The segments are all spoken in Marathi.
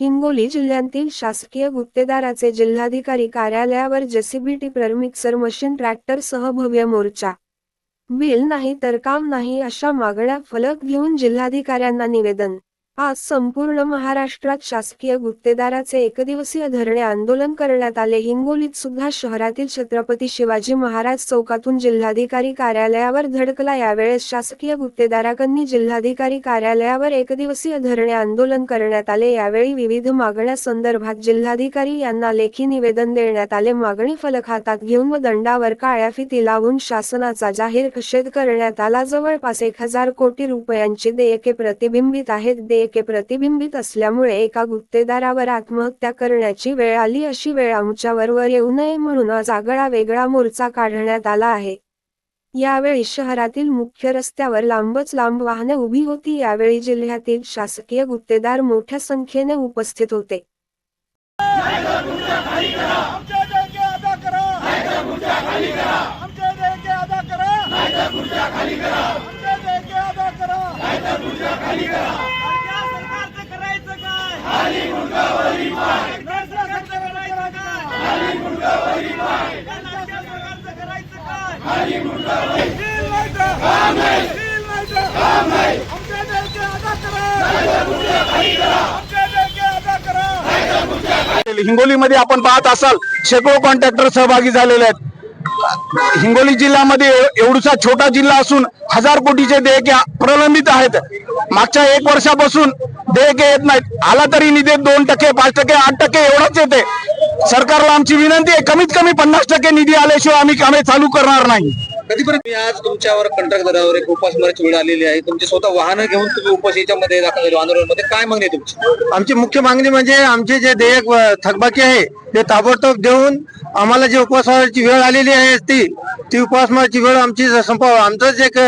हिंगोली जिल्ह्यातील शासकीय गुत्तेदाराचे जिल्हाधिकारी कार्यालयावर जेसीबी टिपर मिक्सर मशीन ट्रॅक्टरसह भव्य मोर्चा. बिल नाही तर काम नाही अशा मागण्या फलक घेऊन जिल्हाधिकाऱ्यांना निवेदन. आज संपूर्ण महाराष्ट्रात शासकीय गुत्तेदाराचे एकदिवसीय धरणे आंदोलन करण्यात आले. हिंगोलीत सुद्धा शहरातील छत्रपती शिवाजी महाराज चौकातून जिल्हाधिकारी कार्यालयावर धडकला. यावेळेस शासकीय गुत्तेदारांनी जिल्हाधिकारी कार्यालयावर एकदिवसीय धरणे आंदोलन करण्यात आले. यावेळी विविध मागण्या संदर्भात जिल्हाधिकारी यांना लेखी निवेदन देण्यात आले. मागणी फलक हातात घेऊन व दंडावर काळ्या फिती लावून शासनाचा जाहीर निषेध करण्यात आला. जवळपास एक हजार कोटी रुपयांची देयके प्रतिबिंबित आहेत. देयक प्रतिबिंबित असल्यामुळे एका गुत्तेदारावर आत्महत्या करण्याची वेळ आली अशी वेळ आमच्यावर वर येऊ नये म्हणून आज आगळा वेगळा मोर्चा काढण्यात आला आहे. यावेळी शहरातील मुख्य रस्त्यावर लांबच लांब वाहने उभी होती. यावेळी जिल्ह्यातील शासकीय गुत्तेदार मोठ्या संख्येने उपस्थित होते आमच्या देयके अदा करा आमच्या देयके अदा करा आमच्या देयके अदा करा लाडक्या सरकारचं करायचं काय लाडक्या सरकारचं करायचं काय लाडक्या सरकारचं करायचं काय बिल नाही तर बिल नाही तर आमच्या देयके अदा करा आमच्या देयके अदा करा हिंगोलीमध्ये आपण पाहत असाल शेकडो कॉन्ट्रॅक्टर सहभागी झालेले आहेत. हिंगोली जिल्ह्यामध्ये एव- एवढूसा छोटा जिल्हा असून हजार कोटीचे देयके प्रलंबित आहेत. मागच्या एक वर्षापासून देयके येत नाहीत. आला तरी निधी दोन टक्के पाच टक्के आठ टक्के एवढंच येते. सरकारला आमची विनंती आहे कमीत कमी पन्नास टक्के निधी आल्याशिवाय आम्ही कामे चालू करणार नाही. कधीपर्यंत? मी आज तुमच्यावर कंत्राट दरावर एक उपासमाराची वेळ आलेली आहे. तुमची स्वतः वाहनं घेऊन तुम्ही उपास याच्यामध्ये दाखल झाले आंदोलनामध्ये. काय मागणी आहे तुमची? आमची मुख्य मागणी म्हणजे आमचे जे देयक थकबाकी आहे ते ताबडतोब देऊन आम्हाला जे उपवासाची वेळ आलेली आहे ती ती उपासमाची वेळ आमची संपव. आमचाच एक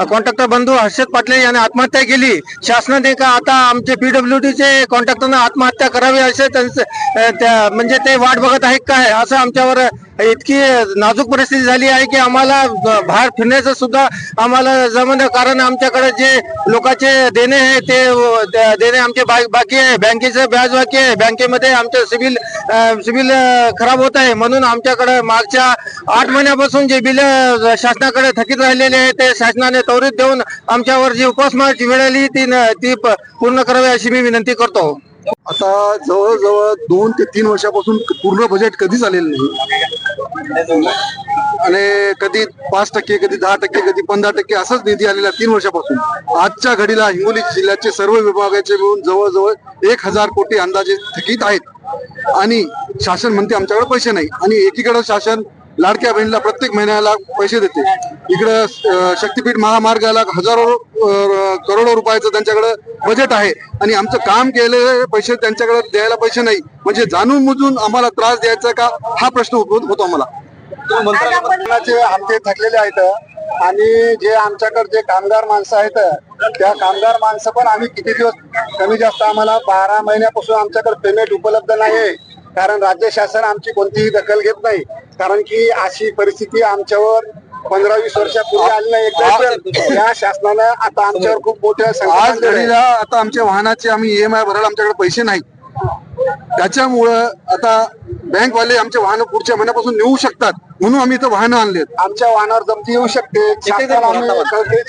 कॉन्ट्रॅक्टर बंधू हर्षद पाटले याने आत्महत्या केली. शासनाने का आता आमचे पीडब्ल्यू चे कॉन्ट्रॅक्टरनं आत्महत्या करावी असे त्यांचं म्हणजे ते वाट बघत आहेत काय? असं आमच्यावर इतकी नाजूक परिस्थिती झाली आहे की आम्हाला बाहेर फिरण्याचं सुद्धा आम्हाला जमन कारण आमच्याकडे जे लोकांचे देणे आहे ते देणे आमचे बाकी आहे. बँकेचं व्याज बाकी आहे. बँकेमध्ये आमचं सिबिल सिबिल खराब होत आहे. म्हणून आमच्याकडे मागच्या आठ महिन्यापासून जे बिल शासनाकडे थकीत राहिलेले आहे ते शासनाने त्वरित देऊन आमच्यावर जी उपासमारची वेळ आली ती न- ती पूर्ण करावी अशी मी विनंती करतो. आता जवळजवळ दोन ते तीन वर्षापासून पूर्ण बजेट कधीच आलेलं नाही? आणि कधी पाच टक्के कधी दहा टक्के कधी पंधरा टक्के असाच निधी आलेला तीन वर्षापासून. आजच्या घडीला हिंगोली जिल्ह्याचे सर्व विभागाचे मिळून जवळजवळ एक हजार कोटी अंदाजे थकीत आहेत. आणि शासन म्हणते आमच्याकडे पैसे नाही. आणि एकीकडे शासन लाडक्या बहिणीला प्रत्येक महिन्याला पैसे देते. इकडं शक्तीपीठ महामार्गाला हजारो करोडो रुपयाचं त्यांच्याकडे बजेट आहे. आणि आमचं काम केलेले पैसे त्यांच्याकडे द्यायला पैसे नाही. म्हणजे जाणून बुजून आम्हाला त्रास द्यायचा का? हा प्रश्न उद्भूत होतो आम्हाला. आमचे थकलेले आहेत आणि जे आमच्याकडे जे कामगार माणसं आहेत त्या कामगार माणसं पण आम्ही किती दिवस कमी जास्त आम्हाला बारा महिन्यापासून आमच्याकडे पेमेंट उपलब्ध नाही कारण राज्य शासन आमची कोणतीही दखल घेत नाही. कारण की अशी परिस्थिती आमच्यावर पंधरा वीस वर्षापूर्वी आली नाही. एकदा या शासनानं आता आमच्यावर खूप मोठ्या आज. घडीला आता आमच्या वाहनाचे आम्ही ईएमआय भरायला आमच्याकडे पैसे नाही त्याच्यामुळं आता बँकवाले आमचे वाहन पुढच्या महिन्यापासून नेऊ शकतात म्हणून आम्ही इथं वाहनं आणलेत. आमच्या वाहनावर जप्ती येऊ शकते.